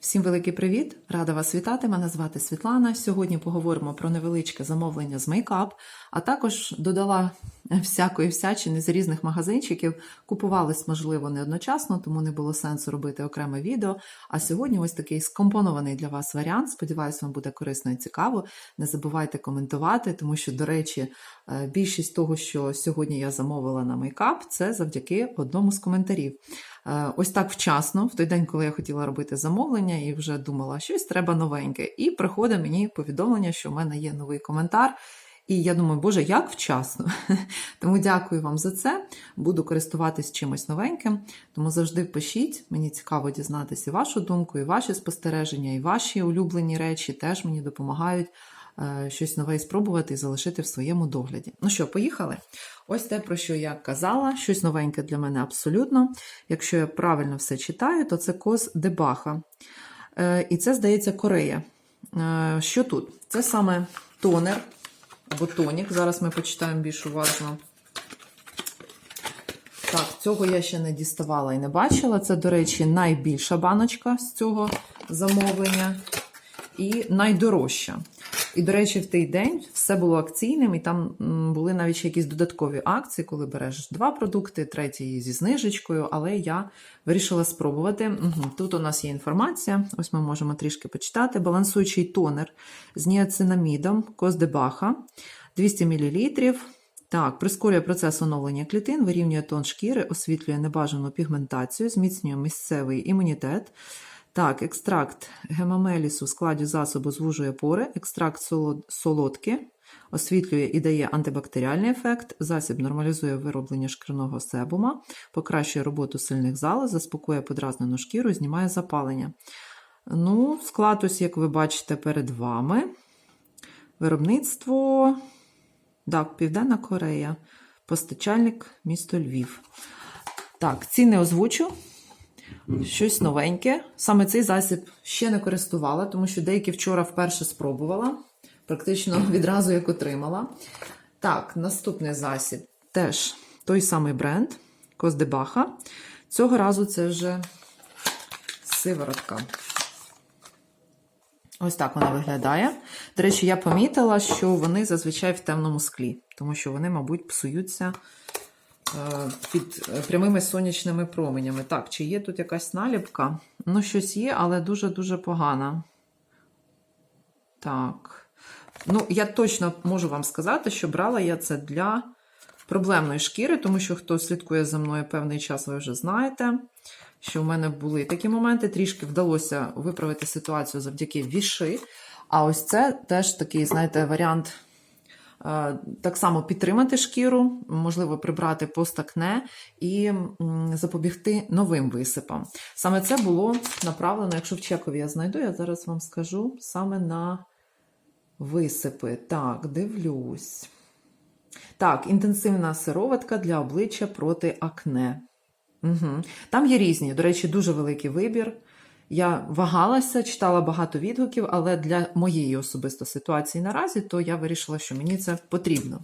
Всім великий привіт! Рада вас вітати. Мене звати Світлана. Сьогодні поговоримо про невеличке замовлення з мейкап, а також додала всякої всячини з різних магазинчиків. Купувались, можливо, не одночасно, тому не було сенсу робити окреме відео. А сьогодні ось такий скомпонований для вас варіант. Сподіваюсь, вам буде корисно і цікаво. Не забувайте коментувати, тому що, до речі, е, більшість того, що сьогодні я замовила на мейкап, це завдяки одному з коментарів. Е, Ось так вчасно, в той день, коли я хотіла робити замовлення і вже думала, щось треба новеньке. І приходить мені повідомлення, що в мене є новий коментар. І я думаю, боже, як вчасно. Тому дякую вам за це. Буду користуватись чимось новеньким. Тому завжди пишіть. Мені цікаво дізнатися і вашу думку, і ваші спостереження, і ваші улюблені речі теж мені допомагають е, щось нове спробувати і залишити в своєму догляді. Ну що, поїхали? Ось те, про що я казала, щось новеньке для мене абсолютно. Якщо я правильно все читаю, то це коз Дебаха. Е, І це, здається, Корея. Е, Що тут? Це саме тонер або тонік. Зараз ми почитаємо більш уважно. Так, цього я ще не діставала і не бачила. Це, до речі, найбільша баночка з цього замовлення. І найдорожча. І, до речі, в той день все було акційним, і там були навіть якісь додаткові акції, коли береш два продукти, третій зі знижечкою, але я вирішила спробувати. Тут у нас є інформація, ось ми можемо трішки почитати. Балансуючий тонер з ніацинамідом Коздебаха 200 мл. Так, прискорює процес оновлення клітин, вирівнює тон шкіри, освітлює небажану пігментацію, зміцнює місцевий імунітет. Так, екстракт гемамелісу в складі засобу звужує пори, екстракт солод- солодки, освітлює і дає антибактеріальний ефект, засіб нормалізує вироблення шкірного себума, покращує роботу сильних залоз, заспокоює подразнену шкіру, знімає запалення. Ну, склад, ось, як ви бачите, перед вами. Виробництво так, Південна Корея, постачальник місто Львів. Так, ціни озвучу. Щось новеньке. Саме цей засіб ще не користувала, тому що деякі вчора вперше спробувала. Практично відразу як отримала. Так, наступний засіб теж той самий бренд Коздебаха. Цього разу це вже сиворотка. Ось так вона виглядає. До речі, я помітила, що вони зазвичай в темному склі, тому що вони, мабуть, псуються під е, прямими сонячними променями. Так, чи є тут якась наліпка? Ну, щось є, але дуже-дуже погана. Так. Ну, я точно можу вам сказати, що брала я це для проблемної шкіри, тому що хто слідкує за мною певний час, ви вже знаєте, що в мене були такі моменти. Трішки вдалося виправити ситуацію завдяки віши. А ось це теж такий, знаєте, варіант. Е, Так само підтримати шкіру, можливо, прибрати постакне і запобігти новим висипам. Саме це було направлено, якщо в чекові я знайду, я зараз вам скажу саме на висипи. Так, дивлюсь. Так, інтенсивна сироватка для обличчя проти акне. Угу. Там є різні, до речі, дуже великий вибір. Я вагалася, читала багато відгуків, але для моєї особисто ситуації наразі, то я вирішила, що мені це потрібно.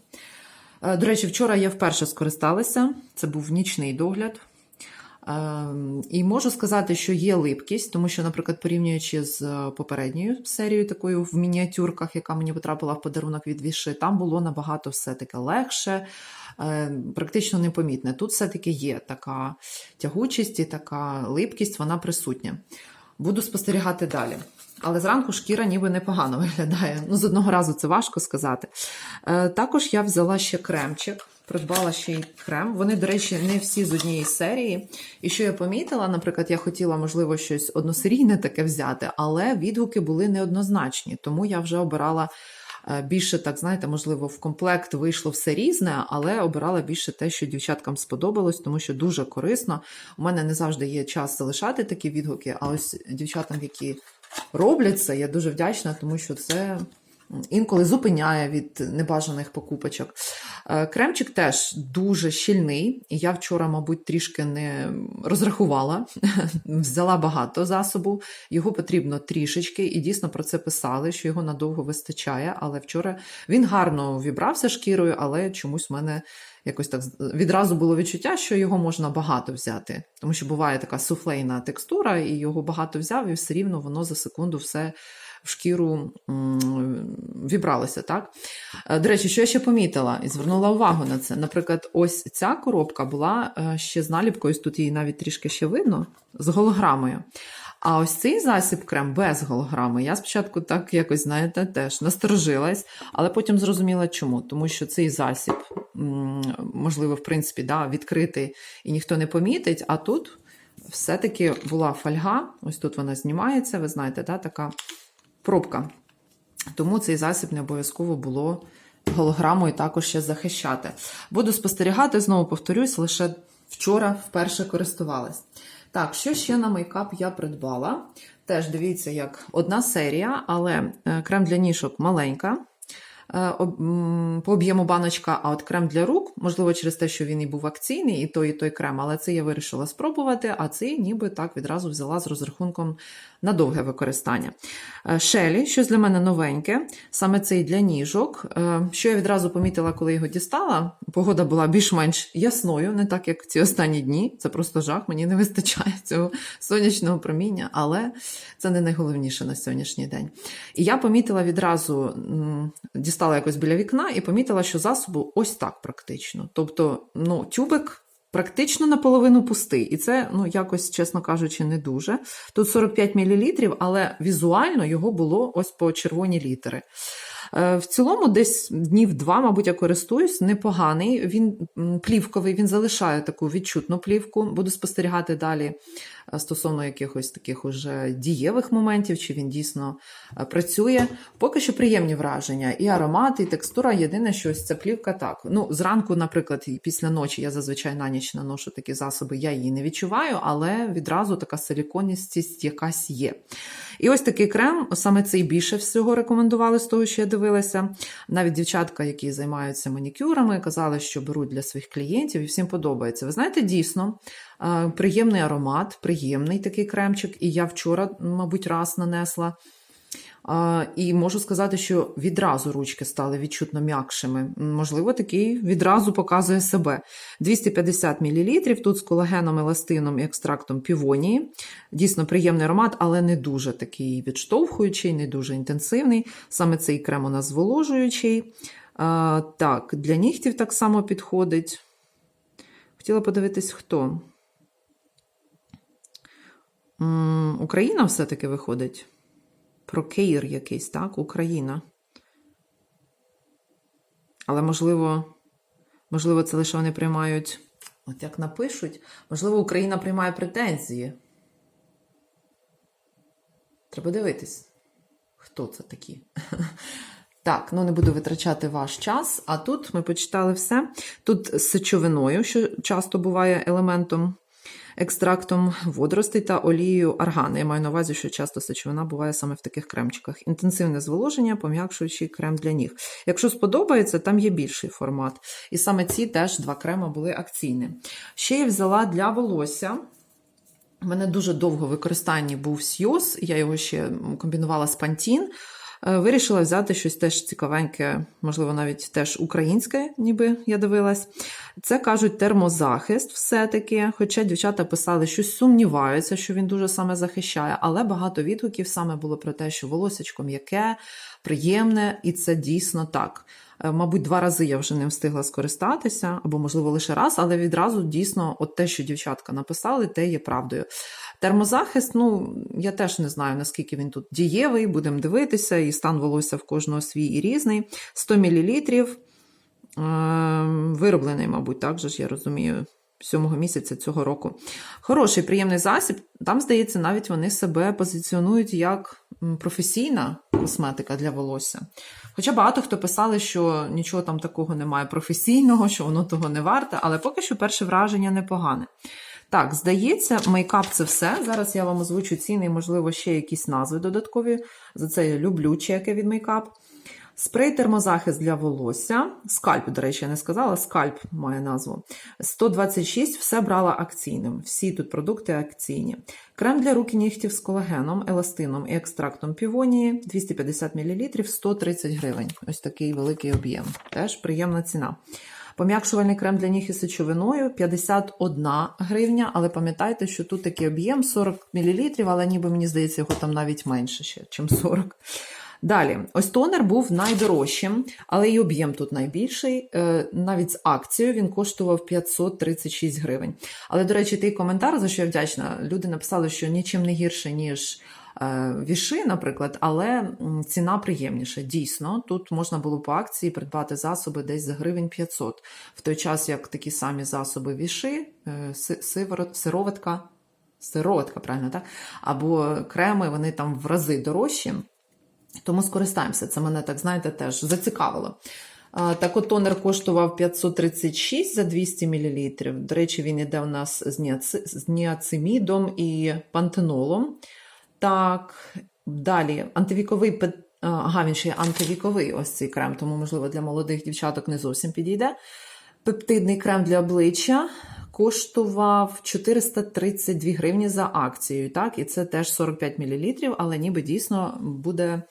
Е, До речі, вчора я вперше скористалася, це був нічний догляд. Ем, І можу сказати, що є липкість, тому що, наприклад, порівнюючи з е, попередньою серією, такою в мініатюрках, яка мені потрапила в подарунок від Віши, там було набагато все-таки легше, е, практично непомітне. Тут все-таки є така тягучість і така липкість, вона присутня. Буду спостерігати далі. Але зранку шкіра ніби непогано виглядає. Ну, з одного разу це важко сказати. Е, також я взяла ще кремчик, придбала ще й крем. Вони, до речі, не всі з однієї серії. І що я помітила, наприклад, я хотіла, можливо, щось односерійне таке взяти, але відгуки були неоднозначні, тому я вже обирала. Е, Більше, так знаєте, можливо, в комплект вийшло все різне, але обирала більше те, що дівчаткам сподобалось, тому що дуже корисно. У мене не завжди є час залишати такі відгуки, а ось дівчатам, які роблять це, я дуже вдячна, тому що це інколи зупиняє від небажаних покупочок. Е, Кремчик теж дуже щільний, я вчора, мабуть, трішки не розрахувала, взяла багато засобу, його потрібно трішечки, і дійсно про це писали, що його надовго вистачає. Але вчора він гарно вібрався шкірою, але чомусь в мене якось так відразу було відчуття, що його можна багато взяти. Тому що буває така суфлейна текстура, і його багато взяв, і все рівно воно за секунду все в шкіру вібралося. Так? Е, До речі, що я ще помітила і звернула увагу на це. Наприклад, ось ця коробка була е, ще з наліпкою, тут її навіть трішки ще видно, з голограмою. А ось цей засіб крем без голограми. Я спочатку так якось, знаєте, теж насторожилась, але потім зрозуміла, чому. Тому що цей засіб, можливо, в принципі, да, відкритий і ніхто не помітить. А тут все-таки була фольга, ось тут вона знімається, ви знаєте, да, така пробка. Тому цей засіб не обов'язково було голограмою також ще захищати. Буду спостерігати, знову повторюсь, лише вчора вперше користувалась. Так, що ще на мейкап я придбала? Теж дивіться, як одна серія, але е, крем для ніжок маленька. Е, По об'єму баночка, а от крем для рук, можливо, через те, що він і був акційний, і той, і той крем, але це я вирішила спробувати, а цей ніби так відразу взяла з розрахунком на довге використання. Шелі, щось для мене новеньке, саме цей для ніжок. Е, Що я відразу помітила, коли його дістала, погода була більш-менш ясною, не так як ці останні дні. Це просто жах, мені не вистачає цього сонячного проміння, але це не найголовніше на сьогоднішній день. І я помітила відразу, дістала якось біля вікна і помітила, що засобу ось так практично. Тобто, ну, тюбик. Практично наполовину пустий, і це, ну, якось, чесно кажучи, не дуже. Тут 45 мл, але візуально його було ось по червоні літери. Е, В цілому, десь днів два, мабуть, я користуюсь, непоганий. Він плівковий, він залишає таку відчутну плівку. Буду спостерігати далі е, стосовно якихось таких уже дієвих моментів, чи він дійсно е, працює. Поки що приємні враження. І аромат, і текстура. Єдине, що ось ця плівка так. Ну, зранку, наприклад, після ночі я зазвичай на ніч наношу такі засоби, я її не відчуваю, але відразу така силіконістість якась є. І ось такий крем, саме цей більше всього рекомендували з того, що я дивилася. Навіть дівчатка, які займаються манікюрами, казали, що беруть для своїх клієнтів і всім подобається. Ви знаєте, дійсно, е, приємний аромат, приємний такий кремчик. І я вчора, мабуть, раз нанесла. І можу сказати, що відразу ручки стали відчутно м'якшими. Можливо, такий відразу показує себе. 250 мл, тут з колагеном, еластином і екстрактом півонії. Дійсно приємний аромат, але не дуже такий відштовхуючий, не дуже інтенсивний. Саме цей крем у нас зволожуючий. Так, для нігтів так само підходить. Хотіла подивитись, хто. Україна все-таки виходить. Про Кейр якийсь, так? Україна. Але, можливо, можливо, це лише вони приймають, от як напишуть, можливо, Україна приймає претензії. Треба дивитись, хто це такі. Так, ну не буду витрачати ваш час. А тут ми почитали все. Тут з сечовиною, що часто буває елементом екстрактом водоростей та олією аргани. Я маю на увазі, що часто сечовина буває саме в таких кремчиках. Інтенсивне зволоження, пом'якшуючий крем для ніг. Якщо сподобається, там є більший формат. І саме ці теж два крема були акційні. Ще я взяла для волосся. У мене дуже довго в використанні був Сйоз, я його ще комбінувала з Pantene. Е, Вирішила взяти щось теж цікавеньке, можливо, навіть теж українське, ніби я дивилась. Це кажуть термозахист, все-таки. Хоча дівчата писали, що сумніваються, що він дуже саме захищає, але багато відгуків саме було про те, що волосечко м'яке, приємне, і це дійсно так. Е, Мабуть, два рази я вже ним встигла скористатися, або, можливо, лише раз, але відразу дійсно, от те, що дівчатка написали, те є правдою. Термозахист, ну, я теж не знаю, наскільки він тут дієвий, будемо дивитися, і стан волосся в кожного свій і різний. 100 мл. Вироблений, мабуть, так же ж, я розумію, 7 місяця цього року. Хороший, приємний засіб. Там, здається, навіть вони себе позиціонують як професійна косметика для волосся. Хоча багато хто писали, що нічого там такого немає професійного, що воно того не варте, але поки що перше враження непогане. Так, здається, мейкап це все. Зараз я вам озвучу ціни, можливо, ще якісь назви додаткові. За це я люблю чеки від мейкап. Спрей термозахист для волосся. Скальп, до речі, я не сказала, скальп має назву. 126, все брала акційним. Всі тут продукти акційні. Крем для рук і нігтів з колагеном, еластином і екстрактом півонії 250 мл 130 гривень. Ось такий великий об'єм. Теж приємна ціна. Пом'якшувальний крем для ніг із сечовиною 51 гривня, але пам'ятайте, що тут такий об'єм 40 мл, але ніби мені здається, його там навіть менше ще, ніж 40. Далі, ось тонер був найдорожчим, але і об'єм тут найбільший. Е, Навіть з акцією він коштував 536 гривень. Але, до речі, той коментар, за що я вдячна, люди написали, що нічим не гірше, ніж віши, наприклад, але ціна приємніша. Дійсно, тут можна було по акції придбати засоби десь за гривень 500. В той час, як такі самі засоби віши, е, сироватка, сироватка, правильно, так? Або креми, вони там в рази дорожчі. Тому скористаємося. Це мене так, знаєте, теж зацікавило. Так от тонер коштував 536 за 200 мл. До речі, він іде у нас з ніацимідом і пантенолом. Так, далі антивіковий Ага, він ще є антивіковий ось цей крем, тому, можливо, для молодих дівчаток не зовсім підійде. Пептидний крем для обличчя коштував 432 гривні за акцією. Так, і це теж 45 мл, але ніби дійсно буде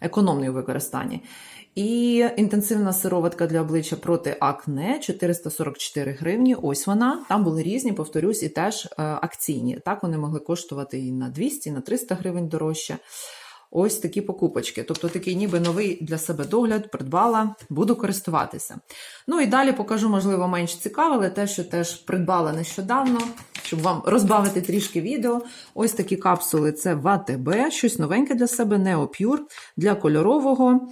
економний у використанні. І інтенсивна сироватка для обличчя проти акне 444 гривні. Ось вона. Там були різні, повторюсь, і теж е, акційні. Так вони могли коштувати і на 200, і на 300 гривень дорожче. Ось такі покупочки. Тобто такий ніби новий для себе догляд придбала, буду користуватися. Ну і далі покажу, можливо, менш цікаве, але те, що теж придбала нещодавно, щоб вам розбавити трішки відео. Ось такі капсули це ВАТБ, щось новеньке для себе, Neopure для кольорового.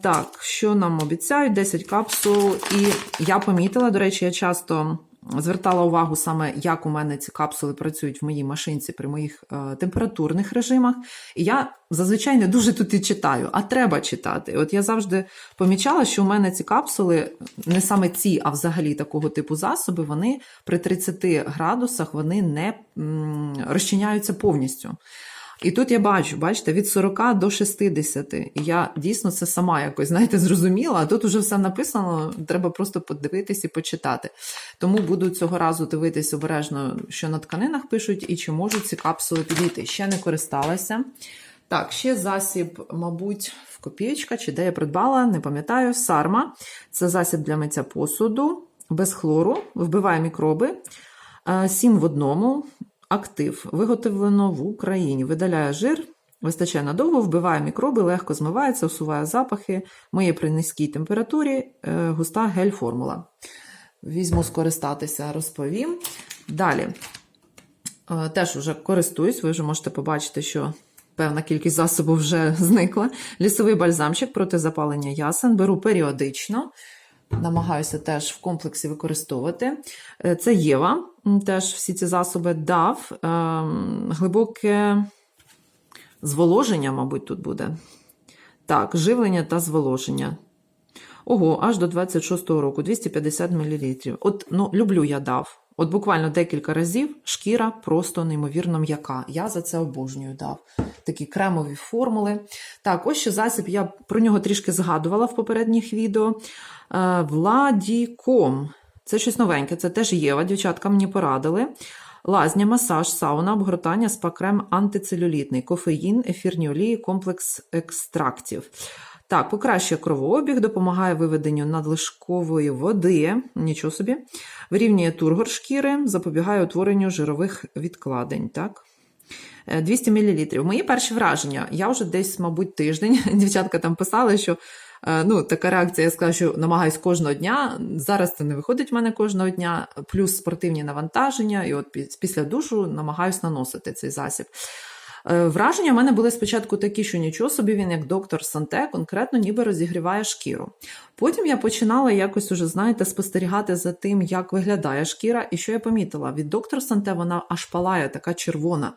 Так, що нам обіцяють? 10 капсул. І я помітила, до речі, я часто звертала увагу саме, як у мене ці капсули працюють в моїй машинці при моїх е, температурних режимах. І я зазвичай не дуже тут і читаю, а треба читати. От я завжди помічала, що у мене ці капсули, не саме ці, а взагалі такого типу засоби, вони при 30 градусах вони не м, розчиняються повністю. І тут я бачу, бачите, від 40 до 60. І я дійсно це сама якось, знаєте, зрозуміла, а тут уже все написано, треба просто подивитись і почитати. Тому буду цього разу дивитись обережно, що на тканинах пишуть, і чи можуть ці капсули підійти. Ще не користалася. Так, ще засіб, мабуть, в копієчка, чи де я придбала, не пам'ятаю. Сарма. Це засіб для миття посуду, без хлору, вбиває мікроби. Е, Сім в одному. Актив. Виготовлено в Україні. Видаляє жир, вистачає надовго, вбиває мікроби, легко змивається, усуває запахи, миє при низькій температурі, е, густа гель-формула. Візьму скористатися, розповім. Далі. Е, Теж вже користуюсь, ви вже можете побачити, що певна кількість засобів вже зникла. Лісовий бальзамчик проти запалення ясен. Беру періодично. Намагаюся теж в комплексі використовувати. Е, Це Єва, теж всі ці засоби дав. Ем, Глибоке зволоження, мабуть, тут буде. Так, живлення та зволоження. Ого, аж до 26-го року, 250 мл. От, ну, люблю я дав. От буквально декілька разів шкіра просто неймовірно м'яка. Я за це обожнюю дав. Такі кремові формули. Так, ось ще засіб, я про нього трішки згадувала в попередніх відео. Е, Владіком. Це щось новеньке, це теж Єва, дівчатка мені порадили. Лазня, масаж, сауна, обгортання, спа-крем антицелюлітний, кофеїн, ефірні олії, комплекс екстрактів. Так, покращує кровообіг, допомагає виведенню надлишкової води, нічого собі, вирівнює тургор шкіри, запобігає утворенню жирових відкладень. Так? Е, 200 мл. Мої перші враження. Я вже десь, мабуть, тиждень. Дівчатка там писали, що е, ну, така реакція, я сказала, що намагаюсь кожного дня. Зараз це не виходить в мене кожного дня, плюс спортивні навантаження, і от після душу намагаюсь наносити цей засіб. Е, Враження в мене були спочатку такі, що нічого собі він, як доктор Санте, конкретно ніби розігріває шкіру. Потім я починала якось уже, знаєте, спостерігати за тим, як виглядає шкіра, і що я помітила, від доктора Санте вона аж палає, така червона.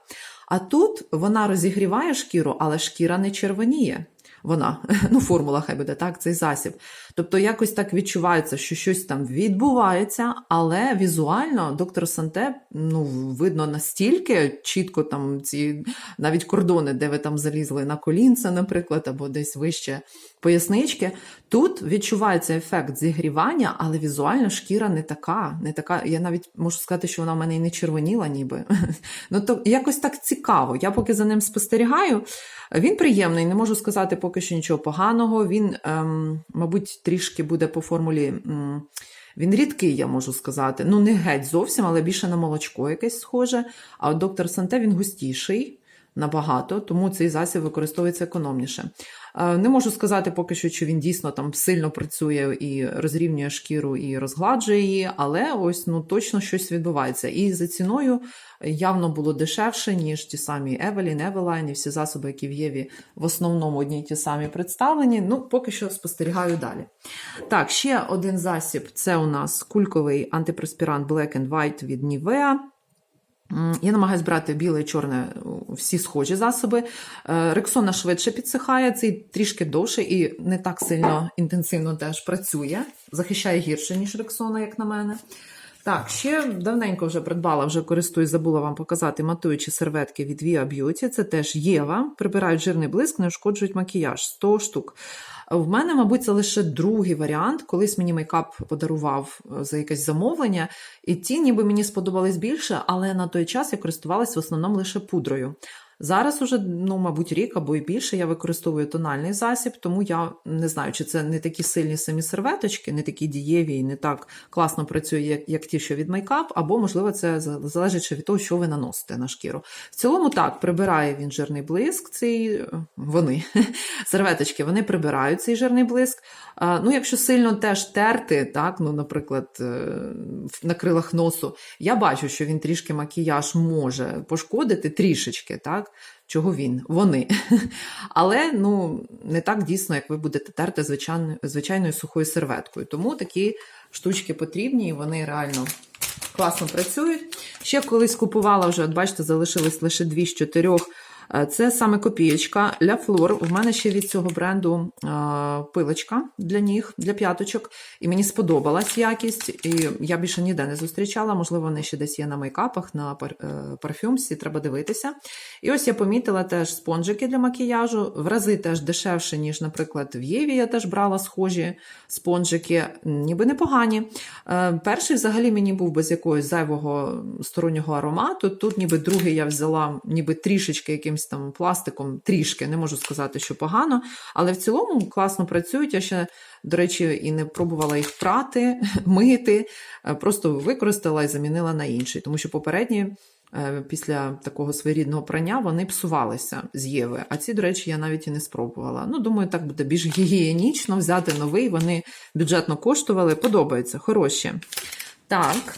А тут вона розігріває шкіру, але шкіра не червоніє. Вона, ну, формула хай буде так, цей засіб. Тобто якось так відчувається, що щось там відбувається, але візуально доктор Санте, ну, видно настільки чітко там ці навіть кордони, де ви там залізли на колінце, наприклад, або десь вище пояснички. Тут відчувається ефект зігрівання, але візуально шкіра не така. не така. Я навіть можу сказати, що вона в мене і не червоніла, ніби. Ну, то якось так цікаво. Я поки за ним спостерігаю. Він приємний, не можу сказати, поки що нічого поганого. Він, ем, мабуть, трішки буде по формулі. м, Він рідкий, я можу сказати. Ну, не геть зовсім, але більше на молочко якесь схоже. А от доктор Санте він густіший набагато, тому цей засіб використовується економніше. Е, Не можу сказати поки що, чи він дійсно там сильно працює і розрівнює шкіру і розгладжує її, але ось ну точно щось відбувається. І за ціною явно було дешевше, ніж ті самі Евелін, Евелайн і всі засоби, які в Єві в основному одні ті самі представлені. Ну, поки що спостерігаю далі. Так, ще один засіб це у нас кульковий антипреспірант Black and White від Nivea. Я намагаюся брати біле і чорне, всі схожі засоби. Е, Рексона швидше підсихає, цей трішки довше і не так сильно інтенсивно теж працює. Захищає гірше, ніж Рексона, як на мене. Так, ще давненько вже придбала, вже користуюсь, забула вам показати матуючі серветки від Via Beauty. Це теж Єва. Прибирають жирний блиск, не ушкоджують макіяж. 100 штук. В мене, мабуть, це лише другий варіант. Колись мені мейкап подарував е, за якесь замовлення, і ті ніби мені сподобались більше, але на той час я користувалась в основному лише пудрою. Зараз уже, ну, мабуть, рік або і більше я використовую тональний засіб, тому я не знаю, чи це не такі сильні самі серветочки, не такі дієві і не так класно працює, як, як ті, що від мейкап, або, можливо, це залежить від того, що ви наносите на шкіру. В цілому так, прибирає він жирний блиск, цей, вони, серветочки, вони прибирають цей жирний блиск. А, Ну, якщо сильно теж терти, так, ну, наприклад, е, на крилах носу, я бачу, що він трішки макіяж може пошкодити, трішечки, так? Чого він? Вони. Але ну, не так дійсно, як ви будете терти звичайною, звичайною сухою серветкою. Тому такі штучки потрібні, і вони реально класно працюють. Ще колись купувала вже, от бачите, залишилось лише дві з чотирьох. Е, Це саме копієчка Ля Флор. У мене ще від цього бренду е, пилочка для ніг, для п'яточок. І мені сподобалась якість. І я більше ніде не зустрічала. Можливо, вони ще десь є на мейкапах, на е, парфюмсі, треба дивитися. І ось я помітила теж спонжики для макіяжу. В рази теж дешевше, ніж, наприклад, в Єві я теж брала схожі спонжики, ніби непогані. Перший взагалі мені був без якогось зайвого стороннього аромату. Тут ніби другий я взяла ніби трішечки якимось там пластиком, трішки, не можу сказати, що погано, але в цілому класно працюють. Я ще, до речі, і не пробувала їх прати, мити, е, просто використала і замінила на інший, тому що попередні. е, Після такого своєрідного прання вони псувалися з Єви. А ці, до речі, я навіть і не спробувала. Ну, думаю, так буде більш гігієнічно взяти новий. Вони бюджетно коштували, подобаються, хороші. Так.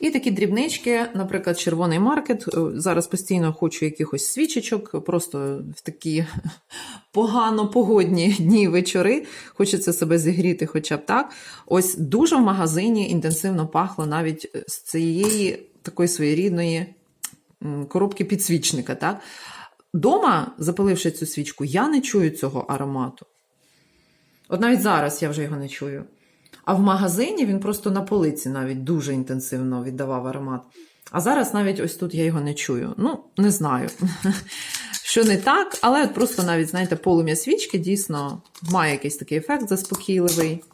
І такі дрібнички, наприклад, червоний маркет. Е, Зараз постійно хочу якихось свічечок, просто в такі погано погодні дні вечори. Хочеться себе зігріти, хоча б так. Ось дуже в магазині інтенсивно пахло навіть е, з цієї такої своєрідної коробки підсвічника. Так? Дома, запаливши цю свічку, я не чую цього аромату. От навіть зараз я вже його не чую. А в магазині він просто на полиці навіть дуже інтенсивно віддавав аромат. А зараз навіть ось тут я його не чую. Ну, не знаю, що не так, але от просто навіть, знаєте, полум'я свічки дійсно має якийсь такий ефект заспокійливий,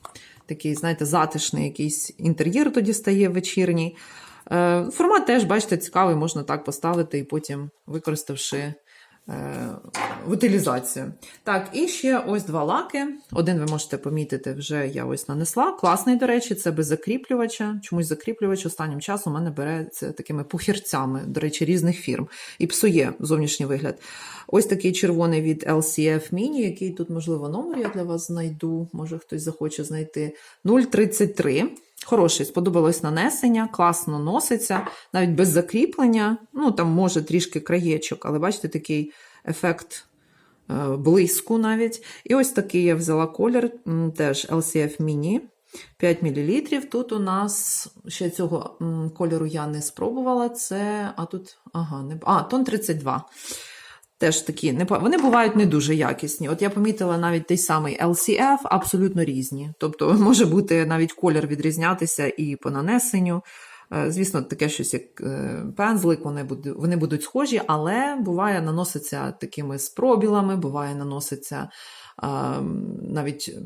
такий, знаєте, затишний якийсь інтер'єр тоді стає вечірній. Е, Формат теж, бачите, цікавий, можна так поставити і потім, використавши утилізацію. Так, і ще ось два лаки. Один ви можете помітити, вже я ось нанесла. Класний, до речі, це без закріплювача. Чомусь закріплювач останнім часом у мене береться такими пухірцями, до речі, різних фірм. І псує зовнішній вигляд. Ось такий червоний від LCF Mini, який тут, можливо, номер я для вас знайду. Може хтось захоче знайти. 033. Хороший, сподобалось нанесення, класно носиться, навіть без закріплення. Ну, там може трішки краєчок, але бачите, такий ефект е, блиску навіть. І ось такий я взяла колір, теж LCF Mini. 5 мл. Тут у нас ще цього кольору я не спробувала. Це, а тут, ага, не, а, тон 32. Теж такі, не, вони бувають не дуже якісні. От я помітила навіть той самий LCF, абсолютно різні. Тобто може бути навіть колір відрізнятися і по нанесенню. Е, Звісно, таке щось як е, пензлик, вони будуть, вони будуть схожі, але буває наноситься такими з пробілами, буває наноситься навіть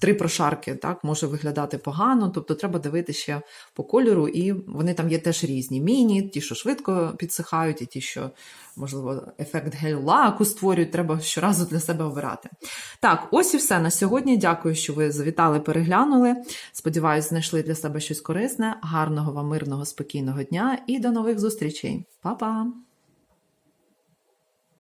три прошарки, так, може виглядати погано, тобто треба дивитися ще по кольору, і вони там є теж різні. Міні, ті, що швидко підсихають, і ті, що, можливо, ефект гель-лаку створюють, треба щоразу для себе обирати. Так, ось і все на сьогодні. Дякую, що ви завітали, переглянули. Сподіваюсь, знайшли для себе щось корисне. Гарного вам мирного, спокійного дня і до нових зустрічей. Па-па!